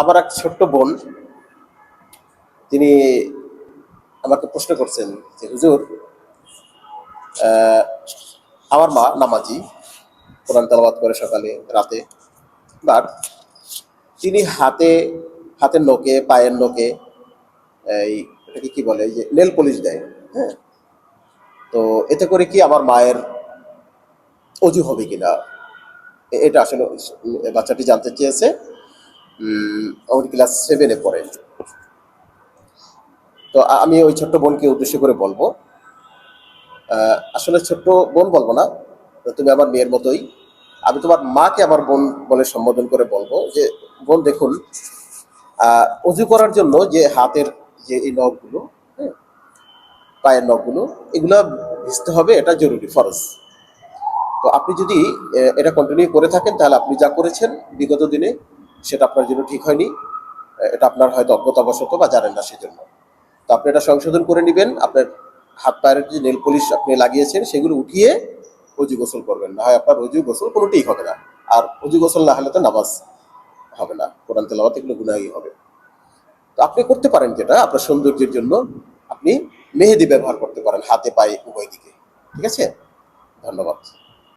আমার এক ছোট্ট বোন, তিনি আমাকে প্রশ্ন করছেন যে, হুজুর আমার মা নামাজি, কোরআন তেলাবাদ করে সকালে, রাতে। বাট তিনি হাতে, হাতের নখে, পায়ের নখে, এই এটাকে কি বলে যে নেল পলিশ দেয় হ্যাঁ? তো এতে করে কি আমার মায়ের অজু হবে কিনা? এটা আসলে বাচ্চাটি জানতে চেয়েছে। আমার ক্লাস সেভেনে পড়ে। তো আমি ওই ছোট্ট বোনকে উদ্দেশ্য করে বলব। আসলে ছোট্ট বোন বলব না তুমি আমার মেয়ের মতোই। আমি তোমার মাকে আমার বোন বলে সম্বোধন করে বলব যে, বোন দেখুন অজু করার জন্য যে হাতের যে এই নখগুলো হ্যাঁ পায়ের নখগুলো, এগুলো ভিজতে হবে, এটা জরুরি, ফরজ। তো আপনি যদি এটা কন্টিনিউ করে থাকেন, তাহলে আপনি যা করেছেন, বিগত দিনে সেটা আপনার জন্য ঠিক হয়নি। এটা আপনার হয়তো অজ্ঞতাবশত বা জানেন না সেজন্য। তো আপনি এটা সংশোধন করে নেবেন। আপনার হাত পায়ের যে নেল পলিশ আপনি লাগিয়েছেন, সেগুলো উঠিয়ে অজু গোসল করবেন। না হয় আপনার অজু গোসল কোনোটাই হবে না। আর অজু গোসল না হলে তো নামাজ হবে না। কোরআন তেলাওয়াত এগুলো গুনাহই হবে। তো আপনি করতে পারেন যেটা, আপনার সৌন্দর্যের জন্য আপনি মেহেদি ব্যবহার করতে পারেন হাতে, পায়ে, উভয় দিকে। ঠিক আছে? ধন্যবাদ।